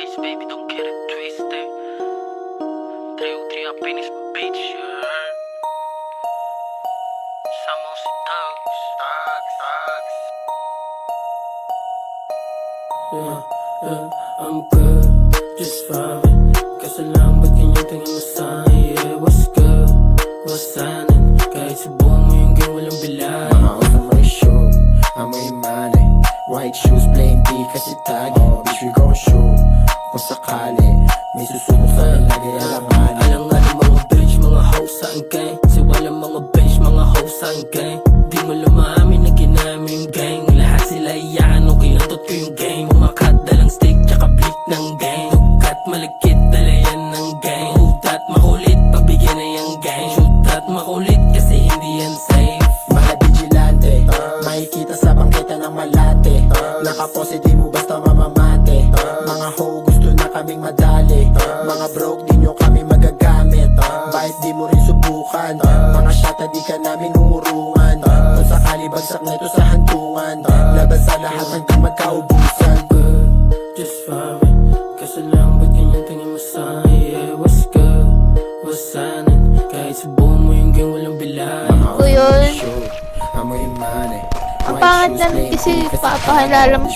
twice, baby, don't get it twisted. 3 apenas, bitch. Somos thugs, thugs, thugs. Yeah, yeah, I'm good, just vibing. Kasalamat yun yung tingin mo sa'kin, yeah, what's good, what's signing? Kahit sa buong mo yung game, walang bilayan. Mga usap ko yung show, amoy yung money. White shoes, playing D kasi tagi, oh, bitch, we gon' shoot. Kung sakali, may susubok sa lagi alanganin Alam nga ng mga bitch, mga hoes sa ang gang Kasi walang mga bitch, mga hoes sa ang gang Di mo lumamin na ginamit gang. Lahat sila iyakan nung kinantot ko yung game. Umakat dalang stick, tsaka blick ng gang Ugat malagkit, dala yan ng gang. Hudat makulit, pabigyan na yung gang. Shoot makulit, kasi hindi yan safe. Mga vigilante, makikita sa bangketa ng malate. Nakapose di mo basta Mga broke di nyo kami magagamit Bakit di mo rin subukan Mga shata di ka namin umurungan Kung sakali bagsak na ito sa hantungan Laban sa lahat hanggang magkaubusan. Good, just vibing Kaso lang ba't ganyan tingin mo sa'kin Yeah, what's good, what's happening? Kahit subukan mo yung game walang bilay ko yun. Amoy money. Ang pangit namin kasi papakilala mo.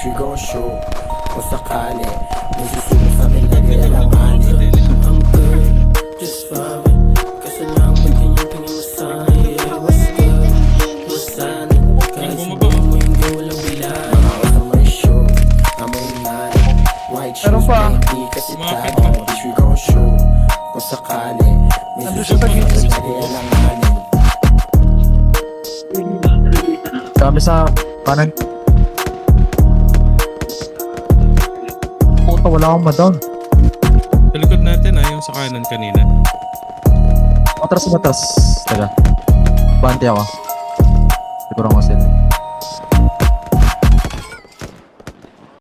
Kung sakali Sabi sa kanan. Puta, wala akong madown. Sa likod natin ah, yung sa kanan kanina. Matras, matras. Teka. Bante ako. Siguro ako sila.